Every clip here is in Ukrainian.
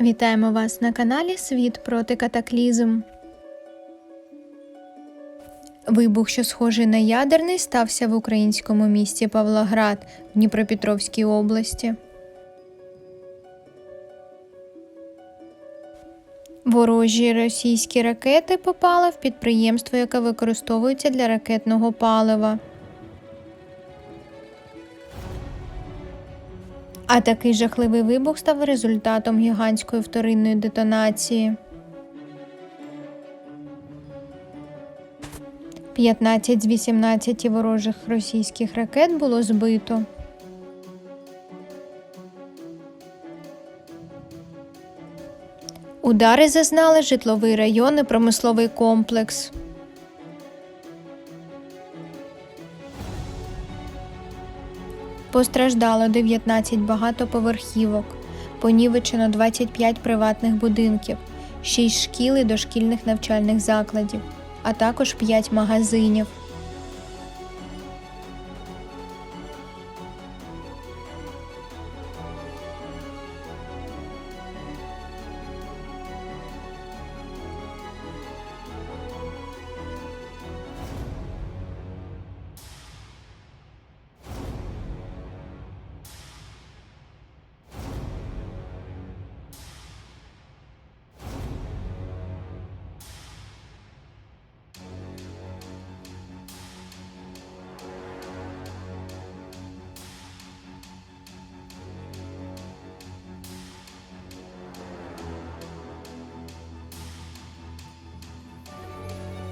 Вітаємо вас на каналі Світ проти катаклізм. Вибух, що схожий на ядерний, стався в українському місті Павлоград в Дніпропетровській області. Ворожі російські ракети попали в підприємство, яке використовується для ракетного палива. А такий жахливий вибух став результатом гігантської вторинної детонації. 15 з 18 ворожих російських ракет було збито. Удари зазнали житловий район і промисловий комплекс. Постраждало 19 багатоповерхівок, понівечено 25 приватних будинків, 6 шкіл і дошкільних навчальних закладів, а також 5 магазинів.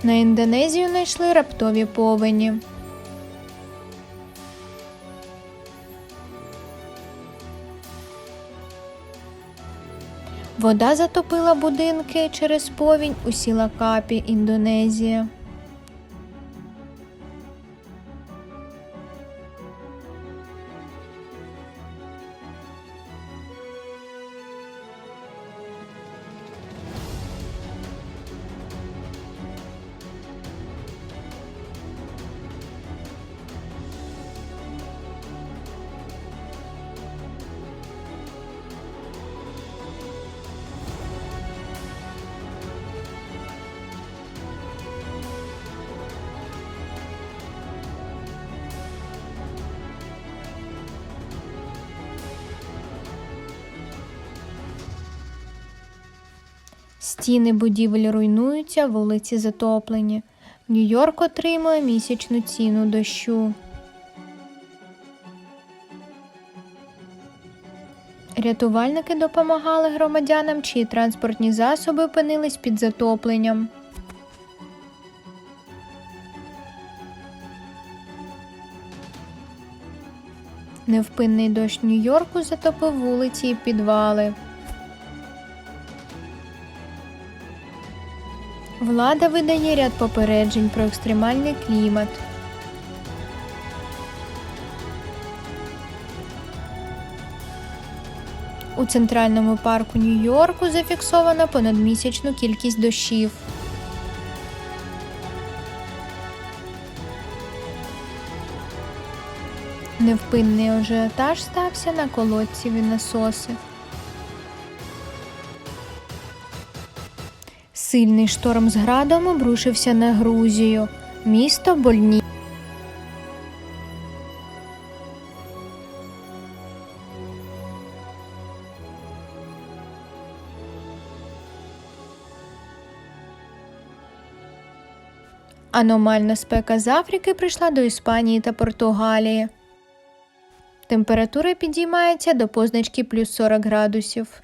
На Індонезію знайшли раптові повені. Вода затопила будинки через повінь у Сілакапі, Індонезія. Стіни будівель руйнуються, вулиці затоплені. Нью-Йорк отримує місячну ціну дощу. Рятувальники допомагали громадянам, чиї транспортні засоби опинились під затопленням. Невпинний дощ Нью-Йорку затопив вулиці і підвали. Влада видає ряд попереджень про екстремальний клімат. У центральному парку Нью-Йорку зафіксовано понадмісячну кількість дощів. Невпинний ажіотаж стався на колодці насоси. Сильний шторм з градом обрушився на Грузію. Місто Больні. Аномальна спека з Африки прийшла до Іспанії та Португалії. Температура підіймається до позначки плюс 40 градусів.